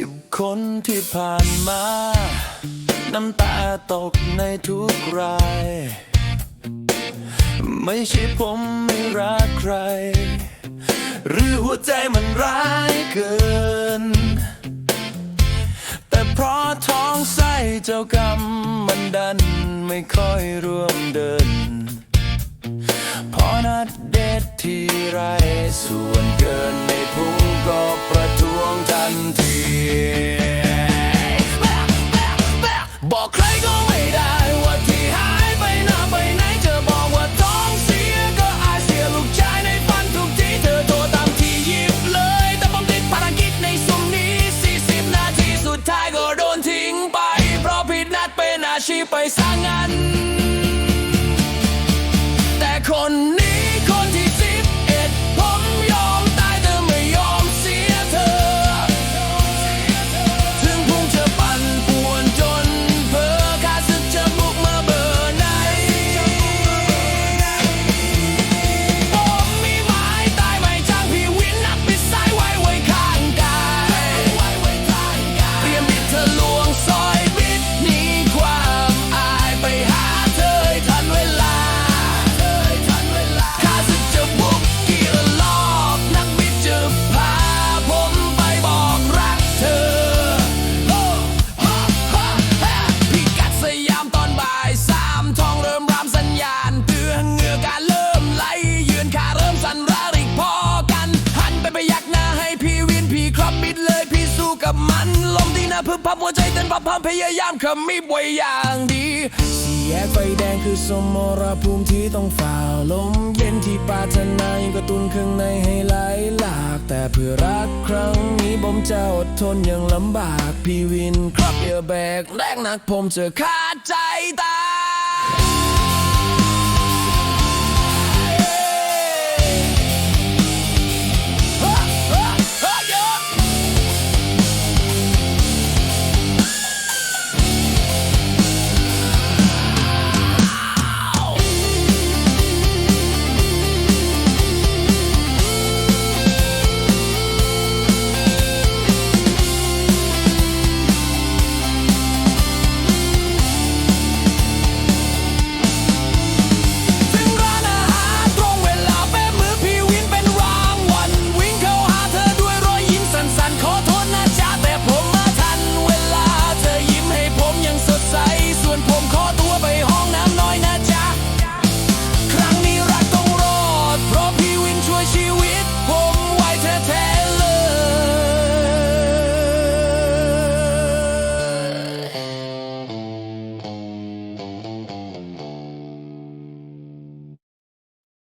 ิบคนที่ผ่านมา น้ำตาตกในทุกราย ไม่ใช่ผมไม่รักใคร หรือหัวใจมันร้ายเกิน แต่เพราะท้องไส้เจ้ากรรมมันดันไม่ค่อยร่วมเดิน พอนัดเดทที่ไรส่วนเกินในพุงก็ประท้วงทันท บอกใครก็ไม่ได้ว่าที่หายไปหน้าไปไหนเธอบอกว่าท้องเสียก็อาเสียลูกชายในฝันทุกทีเธอโทรตามที่หยิบเลย แต่ผมติดภารกิจในซุ่มนี้ 40 นาทีสุดท้ายก็โดนทิ้งไป เพราะผิดนัดเป็นอาชีพไปซะ กับมันลมที่หน้าพึบพับหัวใจเต้นพับพับพยายามขมิบไว้อย่างดีสี่แยกไฟแดงคือสมรภูมิที่ต้องฝ่าลมเย็นที่ปารถนายังกระตุ้นข้างในให้ไหลหลาก แต่เพื่อรักครั้งนี้ผมจะอดทนอย่างลำบากพี่วิน ครับอย่าแบกแรงหนักผมจะขาดใจตา